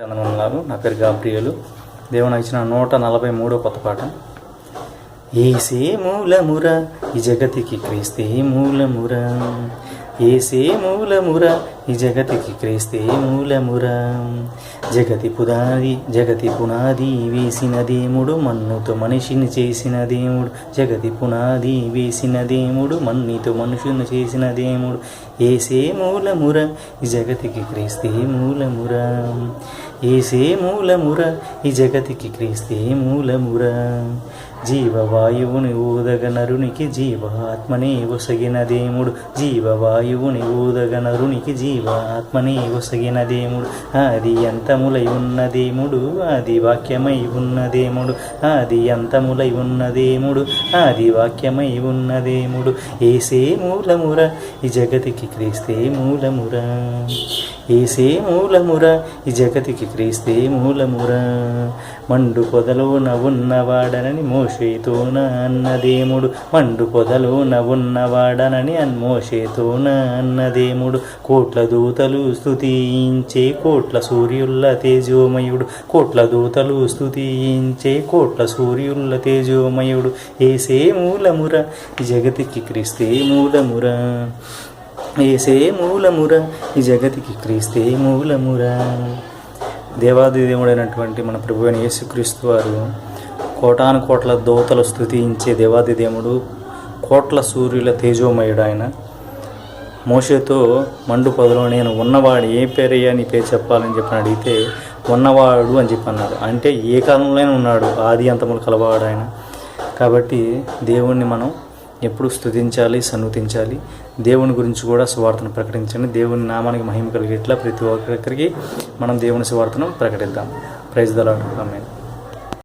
వందనాలు నా పేరు గాబ్రియలు. దేవుని ఇచ్చిన నూట నలభై మూడో కొత్త పాట ఏసే మూలమురా ఈ జగతికి క్రీస్తే మూలమురా. ఏసే మూలముర ఈ జగతికి క్రీస్తే మూలముర. జగతి పునాది జగతి పునాది వేసిన దేముడు మన్నుతో మనిషిని చేసిన దేవుడు. జగతి పునాది వేసిన దేముడు మన్నితో మనుషుని చేసిన దేముడు ఏసే మూలముర ఈ జగతికి క్రీస్తే మూలముర. ఏసే మూలముర ఈ జగతికి క్రీస్తే మూలముర. జీవవాయువుని ఊదగ నరునికి జీవాత్మనే ఒసగిన దేముడు జీవవాయువుని ఊదగ నరునికి జీవాత్మనే ఒసగిన దేముడు ఆది అంతములై ఉన్న దేముడు ఆది వాక్యమై ఉన్న దేముడు ఆది అంతములై ఉన్న దేముడు ఆది వాక్యమై ఉన్న దేముడు ఏసే మూలముర ఈ జగతికి క్రీస్తే మూలమురా. ఏసే మూలముర ఈ జగతికి క్రీస్తే మూలముర. మండు పొదలోన ఉన్నవాడనని మోషేతోన అన్నదేముడు మండు పొదలోన ఉన్నవాడనని అన్మోషేతోన అన్నదేముడు కోట్ల దూతలు స్థుతించే కోట్ల సూర్యుల్ల తేజోమయుడు. కోట్ల దూతలు స్థుతించే కోట్ల సూర్యుల్ల తేజోమయుడు. ఏసే మూలముర ఈ జగతికి క్రీస్తే మూలమురా. ఏసే మూలముర ఈ జగతికి క్రీస్తే మూలమురా. దేవాది దేవుడైనటువంటి మన ప్రభు అయిన యేసుక్రీస్తు వారు కోటాను కోట్ల దోతలు స్థుతించే దేవాది దేవుడు కోట్ల సూర్యుల తేజోమయుడు ఆయన మోషతో మండు పొదలో నేను ఉన్నవాడు ఏ పేరయ్యా నీ పేరు చెప్పాలని చెప్పని అడిగితే ఉన్నవాడు అని చెప్పి అన్నాడు. అంటే ఏ కాలంలోనే ఉన్నాడు ఆది అంతములు కలవాడు ఆయన కాబట్టి దేవుణ్ణి మనం ఎప్పుడు స్తుతించాలి సన్నుతించాలి. దేవుని గురించి కూడా సువార్తను ప్రకటించండి. దేవుని నామానికి మహిమ కలిగేట్లా ప్రతి ఒక్కరికి మనం దేవుని సువార్తను ప్రకటిద్దాం. ప్రైజ్ దలాడు ఆమె